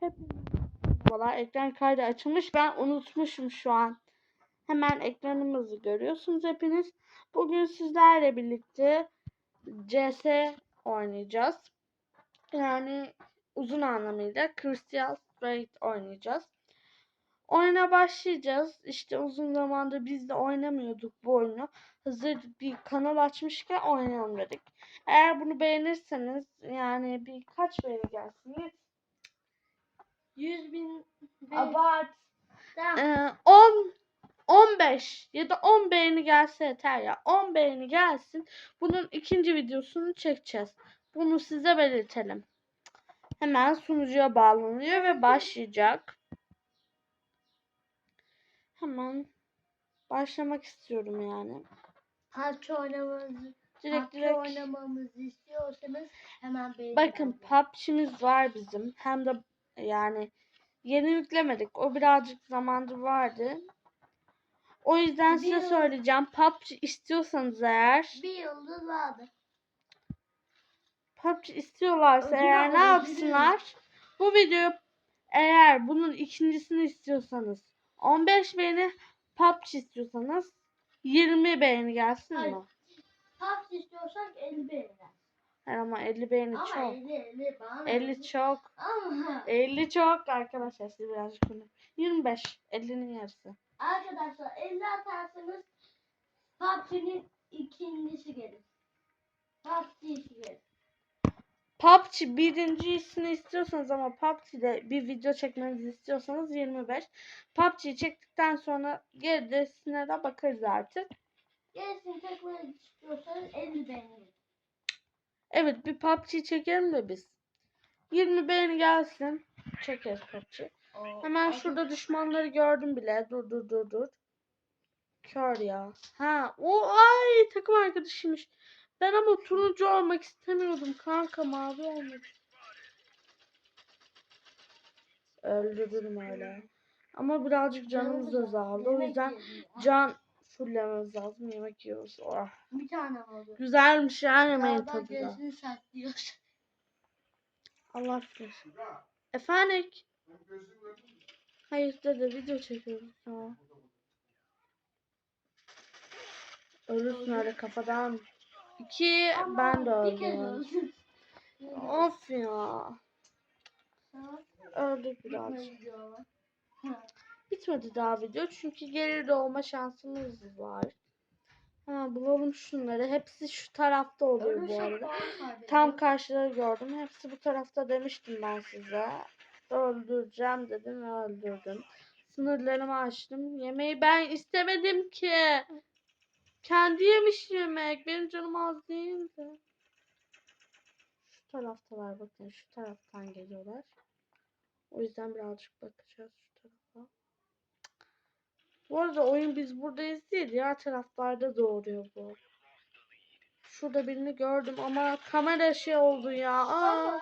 Merhabalar. Ekran kaydı açılmış. Ben unutmuşum şu an. Hemen ekranımızı görüyorsunuz hepiniz. Bugün sizlerle birlikte CS oynayacağız. Yani uzun anlamıyla Crystal Straight oynayacağız. Oyuna başlayacağız. İşte uzun zamandır biz de oynamıyorduk bu oyunu. Hazır bir kanal açmışken oynayalım dedik. Eğer bunu beğenirseniz yani birkaç beğeni gelsin. 100 bin Abart. Ee, 10 15 ya da 10 beğeni gelse yeter ya. 10 beğeni gelsin. Bunun ikinci videosunu çekeceğiz. Bunu size belirtelim. Hemen sunucuya bağlanıyor ve başlayacak. Hemen başlamak istiyorum yani. PUBG oynamamızı, Direkt direkt oynamamızı istiyorsanız hemen beğenin. bakın PUBG'miz var bizim. Hem de yani yeni yüklemedik. O birazcık zamandır vardı. O yüzden size Bir- söyleyeceğim. PUBG istiyorsanız eğer bir yıldız vardı. PUBG istiyorlarsa Ödül eğer ne ödül. yapsınlar? Bu videoyu eğer bunun ikincisini istiyorsanız 15 beğeni PUBG istiyorsanız 20 beğeni gelsin Hayır. mi? PUBG istiyorsak 50 beğeni. Hayır ama 50 beğeni Ama çok. 50 50 bana 50 çok. Ama 50 çok arkadaşlar siz birazcık bunu. 25. 50'nin yarısı. arkadaşlar 50 atarsanız PUBG'nin ikincisi gelir. PUBG gelir. PUBG birincisini istiyorsanız ama PUBG'de bir video çekmenizi istiyorsanız 25. PUBG'yi çektikten sonra gerisine de bakarız artık. Gerisini çekmeyi istiyorsanız 50 beğeni gelir. Evet bir PUBG çekelim de biz. 20 beğeni gelsin. Çekeriz PUBG. Hemen şurada düşmanları gördüm bile. Dur dur dur dur. Kör ya. Ha, o ay takım arkadaşıymış. Ben ama turuncu olmak istemiyordum kanka mavi olmak. Öldürdüm öyle. Ama birazcık canımız azaldı. O yüzden can fullememiz lazım. Yemek yiyoruz. Oh. Bir tane oldu. Güzelmiş ya yemeğin tadı da. Allah aşkına. Efendim? Hayır dede video çekiyoruz. Tamam. Ölürsün öyle kafadan. İki ben de öldüm. Of ya. Öldük biraz. Bitmedi daha video çünkü geri doğma şansımız var. Ha, bulalım şunları. Hepsi şu tarafta oluyor bu Ölürsek arada. Tam karşıda gördüm. Hepsi bu tarafta demiştim ben size. Öldüreceğim dedim ve öldürdüm. Sınırlarımı aştım. Yemeği ben istemedim ki. Kendi yemiş yemek. Benim canım az değildi. Şu taraftalar bakın. Şu taraftan geliyorlar. O yüzden birazcık bakacağız şu tarafa. Bu arada oyun biz buradayız değil. Diğer taraflarda doğuruyor bu. Şurada birini gördüm ama kamera şey oldu ya. Aa,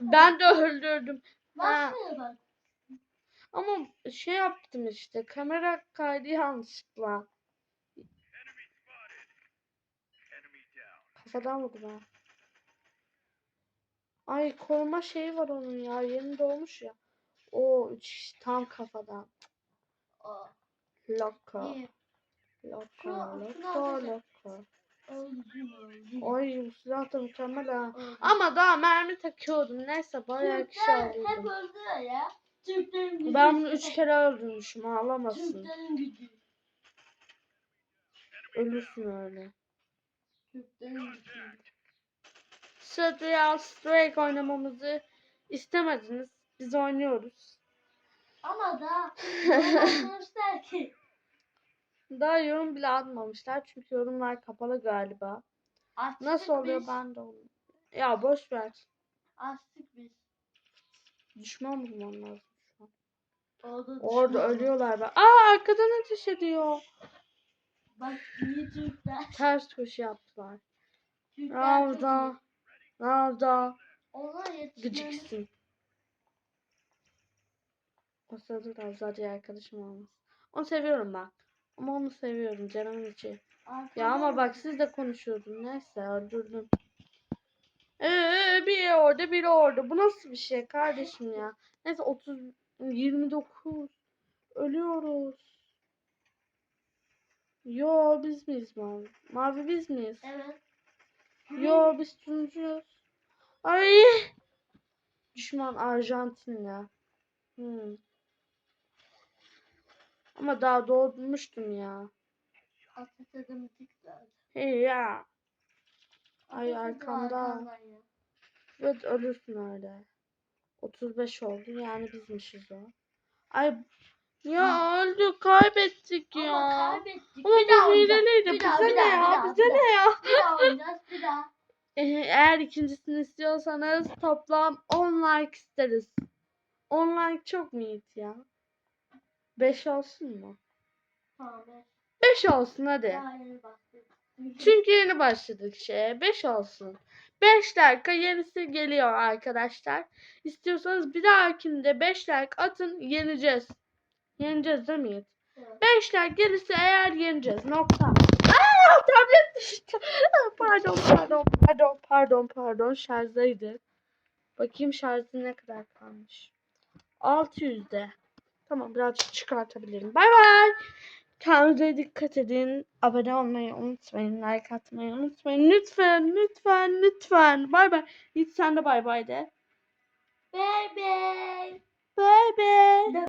ben de öldürdüm. Ha. Ama şey yaptım işte. Kamera kaydı yanlışlıkla. Kafadan vurdu ben. Ay koruma şeyi var onun ya. Yeni doğmuş ya. O tam kafadan. O, Loka. Öldüm, öldüm. Ay bu silah da mükemmel ha. Ama daha mermi takıyordum. Neyse bayağı kişi gücü. Ben bunu üç kere öldürmüşüm. Ağlamasın. Ölürsün öyle. Strategy Strike oynamamızı istemediniz. Biz oynuyoruz. Ama da ki. Daha yorum bile atmamışlar çünkü yorumlar kapalı galiba. Açtık Nasıl oluyor biz, ben de onu. Ya boş ver. Açtık biz. Düşman bulmam lazım şu an. Orada, Orada ölüyorlar bak. Aa arkadan ateş ediyor. Bak iyi Türkler. Ters köşe yaptılar. Türkler. Nerede? Nerede? Onlar yetişmemiz. Gıcıksın. O sırada da Azadi arkadaşım olmaz. Onu seviyorum bak. Ama onu seviyorum canımın içi. Ya ama bak siz de konuşuyordun. Neyse öldürdüm. Ee, bir o orada biri orada. Bu nasıl bir şey kardeşim ya? Neyse 30 29 ölüyoruz. Yo biz miyiz mavi? Mavi biz miyiz? Evet. Yo biz turuncuyuz. Ay. Düşman Arjantin ya. Hmm. Ama daha doğmuştum ya. Tıkladı. Hey ya. Ay arkamda. Evet ölürsün öyle. 35 oldu yani bizmişiz o. Ay ya öldük kaybettik ya. Ama kaybettik. Ama bir daha hileliydi. Bir daha, Bize ne ya? Bize ne ya? Bir daha oynayacağız. Bir daha. Ee, Eğer ikincisini istiyorsanız toplam 10 like isteriz. 10 like çok mu ya? 5 olsun mu? Tamam. evet. 5 olsun hadi. Başladık. Çünkü yeni başladık şeye. 5 olsun. 5 dakika yenisi geliyor arkadaşlar. İstiyorsanız bir dahakinde 5 like atın yeneceğiz. Yeneceğiz değil mi Yiğit? Evet. 5 like gelirse eğer yeneceğiz. Nokta. Aa, tablet düştü. pardon pardon pardon pardon pardon şarjdaydı. Bakayım şarjı ne kadar kalmış. 600'de. Tamam birazcık çıkartabilirim. Bay bay. Kendinize dikkat edin. Abone olmayı unutmayın. Like atmayı unutmayın. Lütfen lütfen lütfen. Bay bay. Git sen de bay bay de. Bye bye. Bay bay.